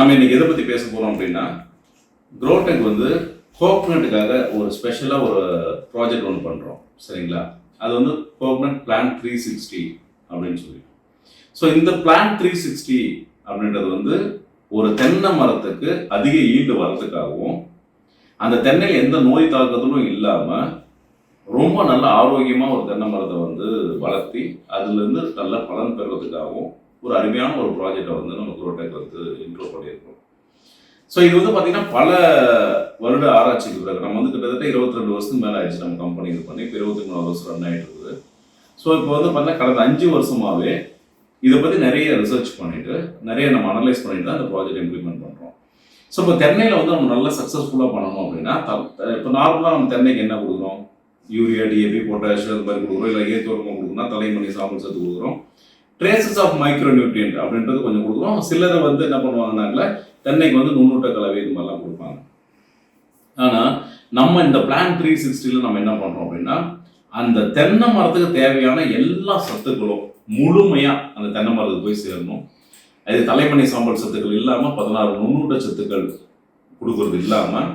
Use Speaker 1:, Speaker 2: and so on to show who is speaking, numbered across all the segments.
Speaker 1: நம்ம இன்னைக்கு எதை பற்றி பேச போகிறோம் அப்படின்னா குரோடெக் வந்து கோகனட்டுக்காக ஒரு ஸ்பெஷலாக ஒரு ப்ராஜெக்ட் ஒன்று பண்ணுறோம் சரிங்களா? அது வந்து கோகனட் பிளான் த்ரீ சிக்ஸ்டி அப்படின்னு சொல்லி ஸோ இந்த பிளான் த்ரீ சிக்ஸ்டி அப்படின்றது வந்து ஒரு தென்னை மரத்துக்கு அதிக ஈல்டு வர்றதுக்காகவும் அந்த தென்னையில் எந்த நோய் தாக்குதலும் இல்லாமல் ரொம்ப நல்ல ஆரோக்கியமாக ஒரு தென்னை மரத்தை வந்து வளர்த்தி அதுலேருந்து நல்ல பலன் பெறுவதற்காகவும் ஒரு அருமையான ஒரு ப்ராஜெக்டை வந்து நம்ம குரோடெக் வந்து இன்ட்ரோ பண்ணியிருக்கோம். ஸோ இது வந்து பார்த்தீங்கன்னா பல வருட ஆராய்ச்சிக்கு பிறகு நம்ம வந்து கிட்டத்தட்ட இருபத்தி ரெண்டு வருஷத்துக்கு மேலே ஆயிடுச்சு நம்ம கம்பெனி இது பண்ணி. இப்போ இருபத்தி மூணாவது வருஷம் ரன் ஆகிட்டு இருக்குது. ஸோ இப்போ வந்து பார்த்தீங்கன்னா கடந்த அஞ்சு வருஷமாகவே இதை பற்றி நிறைய ரிசர்ச் பண்ணிட்டு நிறைய நம்ம அனலைஸ் பண்ணிட்டு தான் இந்த ப்ராஜெக்ட் இம்ப்ளிமெண்ட் பண்ணுறோம் ஸோ இப்போ தென்னையில் வந்து நம்ம நல்லா சக்ஸஸ்ஃபுல்லாக பண்ணணும் அப்படின்னா த- இப்போ நார்மலாக நம்ம தென்னைக்கு என்ன கொடுக்குறோம்? யூரியா டிஏபி பொட்டாஷ் அது மாதிரி கொடுக்குறோம். இல்லை ஏத்தோரமாக கொடுக்குறோம்னா தலைமணி சாம்பல் சத்து கொடுக்குறோம். ட்ரேசஸ் ஆஃப் மைக்ரோ நியூட்ரியன்ட் அப்படின்றது கொஞ்சம் கொடுக்குறோம். சிலரை வந்து என்ன பண்ணுவாங்கனாக்கல தென்னைக்கு வந்து நுண்ணூட்ட கலவை இது மாதிரிலாம் கொடுப்பாங்க. ஆனால் நம்ம இந்த பிளான் த்ரீ சிக்ஸ்டியில் நம்ம என்ன பண்ணுறோம் அப்படின்னா அந்த தென்னை மரத்துக்கு தேவையான எல்லா சத்துக்களும் முழுமையாக அந்த தென்னை மரத்துக்கு போய் சேரணும். அது தலைமணி சாம்பல் சத்துக்கள் இல்லாமல் பதினாறு நுண்ணூட்ட சத்துக்கள் கொடுக்கறது இல்லாமல்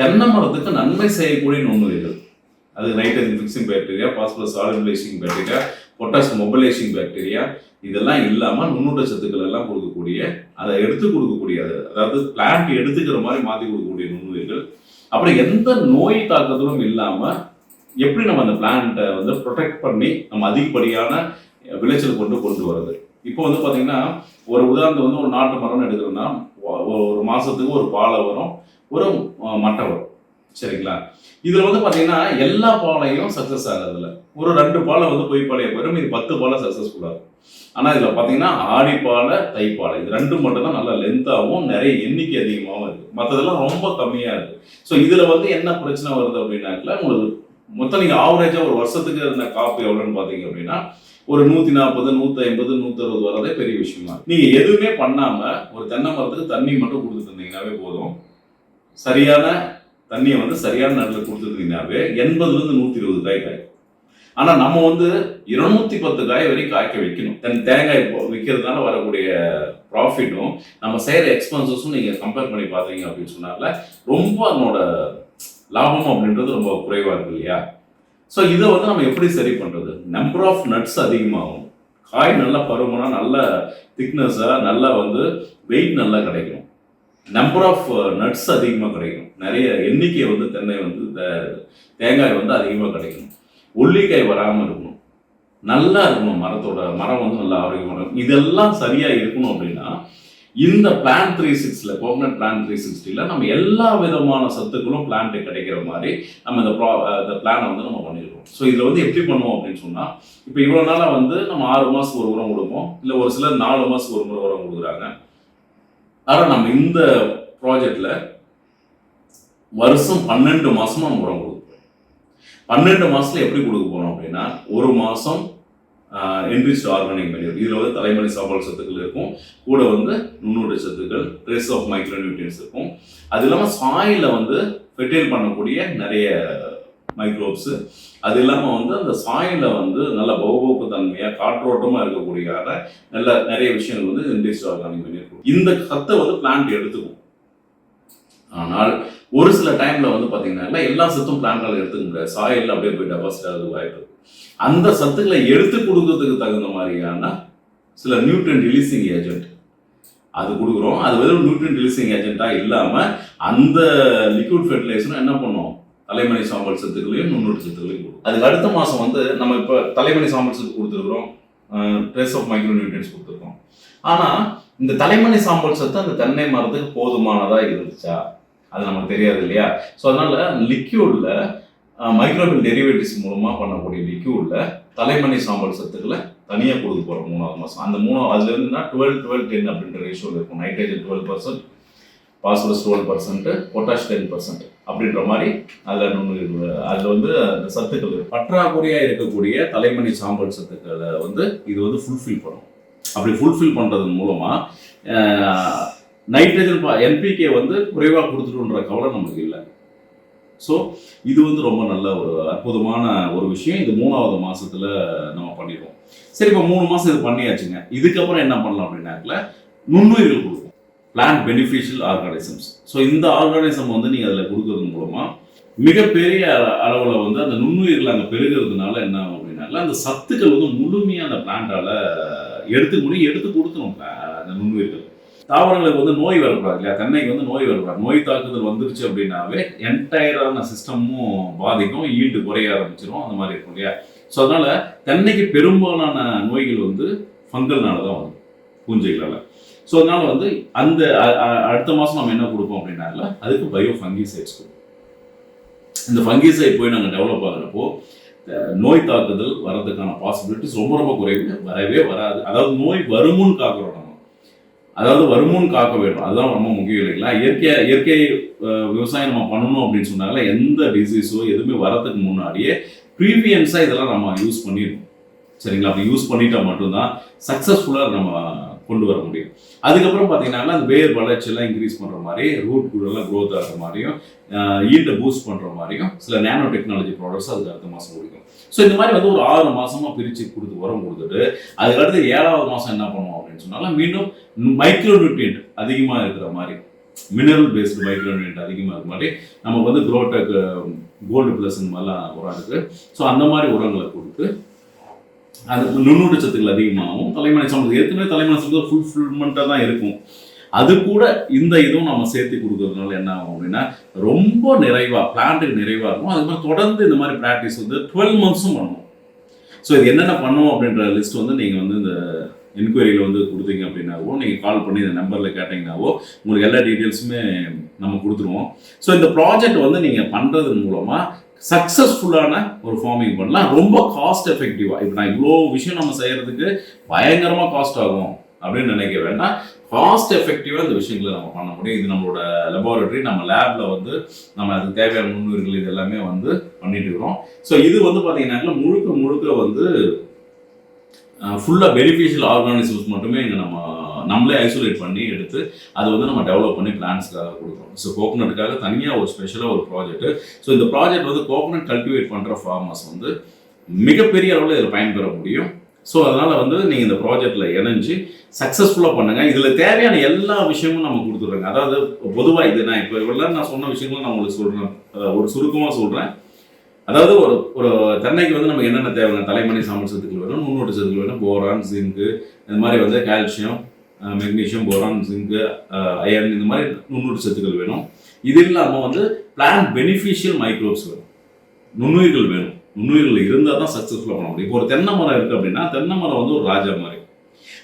Speaker 1: தென்னை மரத்துக்கு நன்மை செய்யக்கூடிய நுண்ணுயிர்கள். அது nitrogen fixing bacteria phosphorus solubilising bacteria potash mobilising bacteria இதெல்லாம் இல்லாமல் நுண்ணூட்ட சத்துக்கள் எல்லாம் கொடுக்கக்கூடிய அதை எடுத்து கொடுக்கக்கூடிய அதாவது பிளான்ட் எடுத்துக்கிற மாதிரி மாற்றி கொடுக்கக்கூடிய நுண்ணுயிர்கள். அப்புறம் எந்த நோய் தாக்கத்திலும் இல்லாமல் எப்படி நம்ம அந்த பிளான்ட்டை வந்து ப்ரொடெக்ட் பண்ணி நம்ம அதிகப்படியான விளைச்சல் கொண்டு கொண்டு வர்றது? இப்போ வந்து பார்த்தீங்கன்னா ஒரு உதாரணத்துக்கு வந்து ஒரு நாட்டு மரம்னு எடுக்கிறோம்னா ஒரு மாதத்துக்கு ஒரு பாலை வரும் ஒரு மட்டை வரும். சரிங்களா? இதில் வந்து பாத்தீங்கன்னா எல்லா பாலையும் சக்ஸஸ் இல்லை ஒரு ரெண்டு பாலை வந்து பொய் பாலையை போயிடும் இது பத்து பாலை சக்ஸஸ்ஃபுல்லாக இருக்கும். ஆனால் இதில் பார்த்தீங்கன்னா ஆடிப்பாலை தைப்பாலை இது ரெண்டும் மட்டும் தான் நல்லா லென்த்தாகவும் நிறைய எண்ணிக்கை அதிகமாகவும் இருக்குது மற்றதெல்லாம் ரொம்ப கம்மியாக இருக்குது ஸோ இதில் வந்து என்ன பிரச்சனை வருது அப்படின்னாக்கல உங்களுக்கு மொத்தம் நீங்கள் ஆவரேஜாக ஒரு வருஷத்துக்கு இருந்த காப்பு எவ்வளோன்னு பார்த்தீங்க அப்படின்னா ஒரு நூற்றி நாற்பது நூற்றி ஐம்பது நூற்றறுபது வரதே பெரிய விஷயமா இருக்கு. நீங்க எதுவுமே பண்ணாம ஒரு தென்னை மரத்துக்கு தண்ணி மட்டும் கொடுத்துட்டு இருந்தீங்கன்னாவே போதும். சரியான தண்ணியை வந்து சரியான நேரத்தில் கொடுத்துருந்தீங்கன்னாவே எண்பதுலேருந்து நூற்றி இருபது காய் காய். ஆனால் நம்ம வந்து இருநூத்தி பத்து காய் வரைக்கும் காய்க்க வைக்கணும். தென் தேங்காய் விற்கிறதுனால வரக்கூடிய ப்ராஃபிட்டும் நம்ம செய்கிற எக்ஸ்பென்சஸும் நீங்கள் கம்பேர் பண்ணி பார்த்தீங்க அப்படின்னு சொன்னால ரொம்ப அதனோட லாபம் அப்படின்றது ரொம்ப குறைவாக இருக்கு இல்லையா? ஸோ இதை வந்து நம்ம எப்படி சரி பண்ணுறது நம்பர் ஆஃப் நட்ஸ் அதிகமாகும். காய் நல்லா பருமனா நல்ல திக்னஸாக நல்லா வந்து வெயிட் நல்லா கிடைக்கும். நம்பர் ஆஃப் நட்ஸ் அதிகமாக கிடைக்கும். நிறைய எண்ணிக்கை வந்து தென்னை வந்து தேங்காய் வந்து அதிகமாக கிடைக்கும். உள்ளிக்காய் வராமல் இருக்கணும். நல்லா இருக்கணும் மரத்தோட மரம் வந்து நல்லா ஆரோக்கியமாக இருக்கும் இதெல்லாம் சரியாக இருக்கணும் அப்படின்னா இந்த பிளான் த்ரீ சிக்ஸில் கோகனட் பிளான் த்ரீ சிக்ஸ்டியில் நம்ம எல்லா விதமான சத்துக்களும் பிளான்ட்டு கிடைக்கிற மாதிரி நம்ம இந்த ப்ரா இந்த பிளானை வந்து நம்ம பண்ணியிருக்கோம் ஸோ இதில் வந்து எப்படி பண்ணுவோம் அப்படின்னு சொன்னால் இப்போ இவ்வளோ நாளாக வந்து நம்ம ஆறு மாதத்துக்கு ஒரு உரம் கொடுப்போம். இல்லை ஒரு சிலர் நாலு மாதத்துக்கு ஒரு முறை உரம் கொடுக்குறாங்க. ஆனால் நம்ம இந்த ப்ராஜெக்டில் வருஷம் பன்னெண்டு மாதமாக நம்ம உரம் கொடுக்குறோம் பன்னெண்டு மாதத்தில் எப்படி கொடுக்க போகிறோம் அப்படின்னா ஒரு மாதம் என்ரிச்ட் ஆர்கானிக் மெனியூர் இதில் வந்து தலைமணி சாப்பாடு சத்துக்கள் இருக்கும். கூட வந்து நுண்ணூட்ட சத்துக்கள் ட்ரெஸ் ஆஃப் மைக்ரோநியூட்ரியன்ஸ் இருக்கும். அது இல்லாமல் சாயில வந்து ஃபெர்டைல் பண்ணக்கூடிய நிறைய மைக்ரோப்ஸு அது இல்லாமல் வந்து அந்த சாயில வந்து நல்ல பௌபோக்கு தன்மையாக காற்றோட்டமாக இருக்கக்கூடியதாக நல்ல நிறைய விஷயங்கள் வந்து இண்டஸ்ட்ரியல் ஆர்கானிக் பண்ணியிருக்கும் இந்த சத்தை வந்து பிளான்ட் எடுத்துக்கும். ஆனால் ஒரு சில டைம்ல வந்து பார்த்தீங்கன்னா எல்லா சத்தும் பிளான்டால எடுத்துக்க முடியாது. சாயல்ல அப்படியே போய் டெபாசிட் ஆகுது வாய்ப்பு அந்த சத்துக்களை எடுத்து கொடுக்கறதுக்கு தகுந்த மாதிரியான சில நியூட்ரன் ரிலீசிங் ஏஜென்ட் அது கொடுக்குறோம். அது வெறும் நியூட்ரன் ரிலீசிங் ஏஜென்ட்டாக இல்லாமல் அந்த லிக்விட் ஃபெர்டிலைசரும் என்ன பண்ணுவோம் தலைமணி சாம்பல் சத்துக்களையும் நுண்ணூட்ட சத்துக்களையும் கொடுக்கும் அதுக்கு அடுத்த மாதம் வந்து நம்ம இப்போ தலைமணி சாம்பல் சத்து கொடுத்துருக்குறோம். ட்ரெஸ் ஆஃப் மைக்ரோ நியூட்ரியன்ஸ் கொடுத்துருக்கோம். ஆனால் இந்த தலைமணி சாம்பல் சத்து அந்த தென்னை மரத்துக்கு போதுமானதாக இருந்துச்சா? அது நமக்கு தெரியாது இல்லையா? ஸோ அதனால் லிக்யூடில் மைக்ரோபில் டெரிவேட்டிவ்ஸ் மூலமாக பண்ணக்கூடிய லிக்யூடில் தலைமணி சாம்பல் சத்துக்களை தனியாக கொடுக்க போகிறோம் மூணாவது மாதம் அந்த மூணாவது அதுல இருந்துன்னா டுவெல் டுவெல் டென் அப்படின்ற ரேஷியோவில் இருக்கும். Nitrogen twelve percent phosphorus twelve percent potash ten percent அப்படின்ற மாதிரி அதில் நுண்ணுயிர் அதில் வந்து அந்த சத்துக்கள் பற்றாக்குறையாக இருக்கக்கூடிய தலைமணி சாம்பல் சத்துக்களை வந்து இது வந்து ஃபுல்ஃபில் பண்ணும். அப்படி ஃபுல்ஃபில் பண்ணுறதன் மூலமாக நைட்ரஜன் என்பிகே வந்து குறைவாக கொடுத்துட்டுன்ற கவலை நமக்கு இல்லை. ஸோ இது வந்து ரொம்ப நல்ல ஒரு அற்புதமான ஒரு விஷயம். இது மூணாவது மாதத்தில் நம்ம பண்ணிடுவோம். சரி இப்போ மூணு மாதம் இது பண்ணியாச்சுங்க. இதுக்கப்புறம் என்ன பண்ணலாம் அப்படின்னாக்கல நுண்ணுயிர்கள் கொடுக்கும் பிளான்ட் பெனிஃபிஷியல் ஆர்கானிசம்ஸ் ஸோ இந்த ஆர்கானிசம் வந்து நீங்கள் அதில் கொடுக்கறது மூலமாக மிகப்பெரிய அளவில் வந்து அந்த நுண்ணுயிர்கள் அங்கே பெருகிறதுனால என்ன ஆகும் அப்படின்னால அந்த சத்துக்கள் வந்து முழுமையாக அந்த பிளான்ட்டால் எடுத்துக்க முடியும் எடுத்து கொடுத்துரும் அந்த நுண்ணுயிர்கள். தாவரங்களுக்கு வந்து நோய் வரக்கூடாது இல்லையா? தென்னைக்கு வந்து நோய் வரக்கூடாது. நோய் தாக்குதல் வந்துருச்சு அப்படின்னாவே என்டையரான சிஸ்டமும் பாதிக்கும் ஈல்டு குறைய ஆரம்பிச்சிடும் அந்த மாதிரி இருக்கும் இல்லையா? ஸோ அதனால் தென்னைக்கு பெரும்பாலான நோய்கள் வந்து ஃபங்கல்னால தான் வரும் பூஞ்சைகளால். ஸோ அதனால வந்து அந்த அடுத்த மாதம் நம்ம என்ன கொடுப்போம் அப்படின்னால அதுக்கு பயோ ஃபங்கிசைட்ஸ் கொடுப்போம். இந்த ஃபங்கிசைட் போய் நாங்கள் டெவலப் ஆகுறப்போ நோய் தாக்குதல் வர்றதுக்கான பாசிபிலிட்டிஸ் ரொம்ப ரொம்ப குறைவு. வரவே வராது. அதாவது நோய் வருமுன்னு காக்கிறோம் நம்ம. அதாவது வருமுன்னு காக்க வேண்டும். அதுதான் ரொம்ப முக்கியம் இல்லைங்களா? இயற்கை இயற்கை விவசாயம் நம்ம பண்ணணும் அப்படின்னு சொன்னால எந்த டிசீஸோ எதுவுமே வரதுக்கு முன்னாடியே ப்ரீவியன்ஸாக இதெல்லாம் நம்ம யூஸ் பண்ணிடணும் சரிங்களா? அப்படி யூஸ் பண்ணிட்டா மட்டும்தான் சக்ஸஸ்ஃபுல்லாக நம்ம கொண்டு வர முடியும். அதுக்கப்புறம் பார்த்தீங்கன்னா அந்த வேர் வளர்ச்சியெல்லாம் இன்க்ரீஸ் பண்ணுற மாதிரி ரூட் குடெல்லாம் க்ரோத் ஆகிற மாதிரியும் ஈல்டை பூஸ்ட் பண்ணுற மாதிரியும் சில நேனோ டெக்னாலஜி ப்ராடக்ட்ஸ் அதுக்கு அடுத்த மாதம் கொடுக்கும் ஸோ இந்த மாதிரி வந்து ஒரு ஆறு மாதமாக பிரித்து கொடுத்து உரம் கொடுத்துட்டு அதுக்கு அடுத்து ஏழாவது மாதம் என்ன பண்ணுவோம் அப்படின்னு சொன்னாலும் மீண்டும் மைக்ரோ நியூட்ரியன்ட் அதிகமாக இருக்கிற மாதிரி மினரல் பேஸ்டு மைக்ரோ நியூட்ரியன்ட் அதிகமாக இருக்கிற மாதிரி நம்ம வந்து குரோடெக் கோல்டு ப்ளஸ் இந்த மாதிரிலாம் உரம் இருக்குது ஸோ அந்த மாதிரி உரங்களை கொடுத்து அது நுண்ணூட்ட சத்துக்கள் அதிகமாகும் தலைமனை சம்பளம் ஏற்கனவே தலைமனை சம்பளம் ஃபுல்ஃபில்மெண்ட்டாக தான் இருக்கும். அது கூட இந்த இதுவும் நம்ம சேர்த்து கொடுக்கறதுனால என்ன ஆகும் அப்படின்னா ரொம்ப நிறைவாக பிளான்ட்டுக்கு நிறைவாக இருக்கும். அது மாதிரி தொடர்ந்து இந்த மாதிரி ப்ராக்டிஸ் வந்து டுவெல் மந்த்ஸும் பண்ணணும் ஸோ இது என்னென்ன பண்ணணும் அப்படின்ற லிஸ்ட் வந்து நீங்கள் வந்து இந்த என்கொயரியில் வந்து கொடுத்தீங்க அப்படின்னாவோ நீங்கள் கால் பண்ணி இந்த நம்பரில் கேட்டிங்கனாவோ உங்களுக்கு எல்லா டீட்டெயில்ஸுமே நம்ம கொடுத்துருவோம். ஸோ இந்த ப்ராஜெக்ட் வந்து நீங்கள் பண்ணுறது மூலமாக சக்ஸஸ்ஃபுல்லான ஒரு ஃபார்மிங் பண்ணலாம். ரொம்ப காஸ்ட் எஃபெக்டிவாக இப்போ நான் இவ்வளோ விஷயம் நம்ம செய்கிறதுக்கு பயங்கரமாக காஸ்ட் ஆகும் அப்படின்னு நினைக்க வேண்டாம். காஸ்ட் எஃபெக்டிவாக இந்த விஷயங்களை நம்ம பண்ண முடியும். இது நம்மளோட லெபார்டரி நம்ம லேபில் வந்து நம்ம அதுக்கு தேவையான முன்னுரிகள் இது எல்லாமே வந்து பண்ணிட்டு இருக்கிறோம். ஸோ இது வந்து பார்த்தீங்கன்னாக்கா முழுக்க முழுக்க வந்து ஃபுல்லாக பெனிஃபிஷியல் ஆர்கானிசம்ஸ் மட்டுமே இங்கே நம்ம நம்மளே ஐசோலேட் பண்ணி எடுத்து அதை வந்து நம்ம டெவலப் பண்ணி பிளான்ஸ்க்காக கொடுக்குறோம் ஸோ கோகனட்டுக்காக தனியாக ஒரு ஸ்பெஷலாக ஒரு ப்ராஜெக்ட் ஸோ இந்த ப்ராஜெக்ட் வந்து கோகனட் கல்டிவேட் பண்ணுற ஃபார்மர்ஸ் வந்து மிகப்பெரிய அளவில் இதில் பயன்பெற முடியும். ஸோ அதனால் வந்து நீங்கள் இந்த ப்ராஜெக்டில் இணைஞ்சு சக்ஸஸ்ஃபுல்லாக பண்ணுங்கள் இதில் தேவையான எல்லா விஷயமும் நம்ம கொடுத்துட்றோங்க. அதாவது பொதுவாக இது நான் இப்போ இவ்வளோ நான் சொன்ன விஷயங்களும் நான் உங்களுக்கு சொல்கிறேன் ஒரு சுருக்கமாக சொல்கிறேன் அதாவது ஒரு ஒரு தென்னைக்கு வந்து நமக்கு என்னென்ன தேவை தலைமணி சாமல் சத்துக்கள் வேணும் நுண்ணூட்ட சத்துக்கள் வேணும் போரான் ஜிங்கு இந்த மாதிரி வந்து calcium magnesium boron zinc iron இந்த மாதிரி நுண்ணுயிர் சத்துக்கள் வேணும். இது இல்லாமல் வந்து பிளான் பெனிஃபிஷியல் மைக்ரோப்ஸ் வேணும். நுண்ணுயிர்கள் வேணும். நுண்ணுயிர்கள் இருந்தால் தான் சக்ஸஸ்ஃபுல்லாக பண்ண முடியும். இப்போ ஒரு தென்னை மரம் இருக்குது அப்படின்னா தென்னை மரம் வந்து ஒரு ராஜா மாதிரி.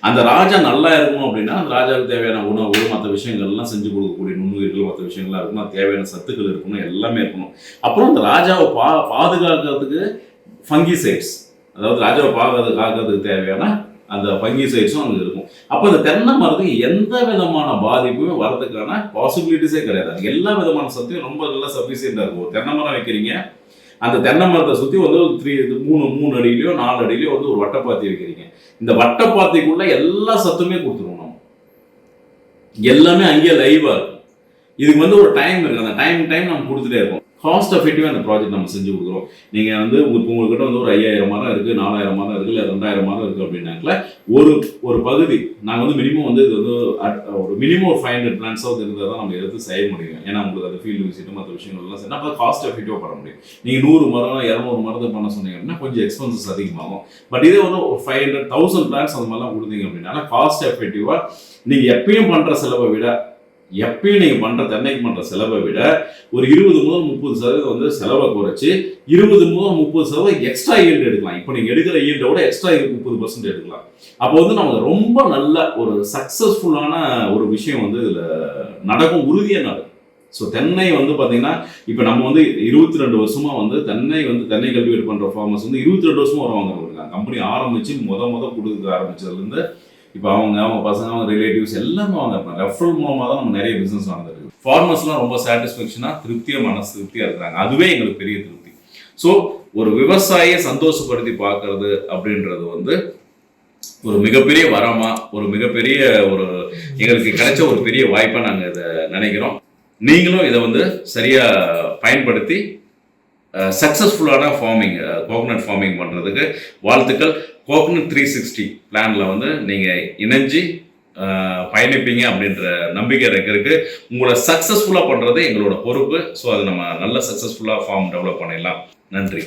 Speaker 1: அந்த ராஜா நல்லா இருக்கணும் அப்படின்னா அந்த ராஜாவுக்கு தேவையான உணவு மற்ற விஷயங்கள்லாம் செஞ்சு கொடுக்கக்கூடிய நுண்ணுயிர்கள் மற்ற விஷயங்கள்லாம் இருக்கணும். அது தேவையான சத்துக்கள் இருக்கணும். எல்லாமே இருக்கணும். அப்புறம் அந்த ராஜாவை பா பாதுகாக்கிறதுக்கு ஃபங்கிசைட்ஸ் அதாவது ராஜாவை பாதுகாத்து காக்கிறதுக்கு தேவையான அந்த ஃபங்கிசைட்ஸும் அங்கே இருக்கும். அப்போ இந்த தென்னை மரத்துக்கு எந்த விதமான பாதிப்புமே வரதுக்கான பாசிபிலிட்டிஸே கிடையாது. எல்லா விதமான சத்தையும் ரொம்ப நல்லா சஃபிஷியண்டாக இருக்கும். தென்னை மரம் வைக்கிறீங்க அந்த தென்னை மரத்தை சுற்றி வந்து ஒரு த்ரீ மூணு மூணு அடியிலையோ நாலு அடியிலையோ வந்து ஒரு வட்டப்பாத்தி வைக்கிறீங்க. இந்த வட்டப்பாத்திக்குள்ள எல்லா சத்துமே கொடுத்துருவோம் நம்ம. எல்லாமே அங்கேயே லைவாக இருக்கும். இதுக்கு வந்து ஒரு டைம் இருக்கு. அந்த டைம் டைம் நம்ம கொடுத்துட்டே இருக்கோம் காஸ்ட் எஃபெக்டிவாக அந்த ப்ராஜெக்ட் நம்ம செஞ்சு கொடுக்குறோம். நீங்கள் வந்து உங்களுக்கு உங்கள்கிட்ட வந்து ஒரு ஐயாயிரம் மரம் இருக்குது நாலாயிரம் மரம் இருக்குது இல்லை ரெண்டாயிரம் மரம் இருக்குது அப்படின்னாக்கல ஒரு ஒரு பகுதி நாங்கள் வந்து மினிமம் வந்து இது வந்து ஒரு மினிமம் ஒரு ஃபைவ் ஹண்ட்ரட் பிளான்ஸாவது இருந்தால் தான் நம்ம எடுத்து செய்ய முடியும். ஏன்னா உங்களுக்கு அது ஃபீல்டு விசிட்டு மற்ற விஷயங்கள்லாம் சரி அப்போ காஸ்ட் எஃபெக்டிவாக பண்ண முடியும். நீங்கள் நூறு மரம் இரநூறு மரத்தை பண்ண சொன்னீங்க அப்படின்னா கொஞ்சம் எக்ஸ்பென்சஸ் அதிகமாகும். பட் இதே வந்து ஒரு ஃபைவ் ஹண்ட்ரட் தௌசண்ட் பிளான்ஸ் அந்த மாதிரிலாம் கொடுத்தீங்க அப்படின்னா காஸ்ட் எஃபெக்டிவாக நீங்கள் எப்பயும் பண்ணுற செலவை விட எப்பயும் நீங்கள் பண்ணுற தென்னைக்கு பண்ணுற செலவை விட ஒரு இருபது முதல் முப்பது சதவீதம் வந்து செலவை குறைச்சி இருபது முதல் முப்பது சதவீதம் எக்ஸ்ட்ரா ஈல்டு எடுக்கலாம். இப்போ நீங்கள் எடுக்கிற ஈல்டை விட எக்ஸ்ட்ரா முப்பது பர்சன்ட் எடுக்கலாம். அப்போ வந்து நமக்கு ரொம்ப நல்ல ஒரு சக்ஸஸ்ஃபுல்லான ஒரு விஷயம் வந்து இதில் நடக்கும் உறுதியாக நடக்கும். ஸோ தென்னை வந்து பார்த்தீங்கன்னா இப்போ நம்ம வந்து இருபத்தி ரெண்டு வருஷமாக வந்து தென்னை வந்து தென்னை கல்டிவேட் பண்ணுற ஃபார்மர்ஸ் வந்து இருபத்தி ரெண்டு வருஷமாக வருவாங்க கம்பெனி ஆரம்பித்து மொத முத கொடுக்க ஆரம்பிச்சதுலேருந்து இப்போ அவங்க அவங்க பசங்க அவங்க ரிலேட்டிவ்ஸ் எல்லாமே வாங்க இருப்பாங்க ரெஃபரல் மூலமாக தான் நம்ம நிறைய பிஸ்னஸ் வாங்கிருக்கு ஃபார்மர்ஸ்லாம் ரொம்ப சாட்டிஸ்ஃபேக்ஷனாக திருப்தியாக மனசு திருப்தியாக இருக்கிறாங்க. அதுவே எங்களுக்கு பெரிய திருப்தி. ஸோ ஒரு விவசாயியை சந்தோஷப்படுத்தி பார்க்கறது அப்படின்றது வந்து ஒரு மிகப்பெரிய வரமா ஒரு மிகப்பெரிய ஒரு எங்களுக்கு கிடைச்ச ஒரு பெரிய வாய்ப்பாக நாங்கள் இதை நினைக்கிறோம். நீங்களும் இதை வந்து சரியாக பயன்படுத்தி சக்ஸஸ்ஃபுல்லான ஃபார்மிங் கோகனட் ஃபார்மிங் பண்ணுறதுக்கு வாழ்த்துக்கள். கோகனட் த்ரீ சிக்ஸ்டி பிளானில் வந்து நீங்கள் இணைஞ்சு
Speaker 2: பயணிப்பீங்க அப்படின்ற நம்பிக்கை எனக்கு இருக்கு. உங்களை சக்ஸஸ்ஃபுல்லாக பண்ணுறது எங்களோட பொறுப்பு. ஸோ அது நம்ம நல்ல சக்ஸஸ்ஃபுல்லாக ஃபார்ம் டெவலப் பண்ணிடலாம். நன்றி.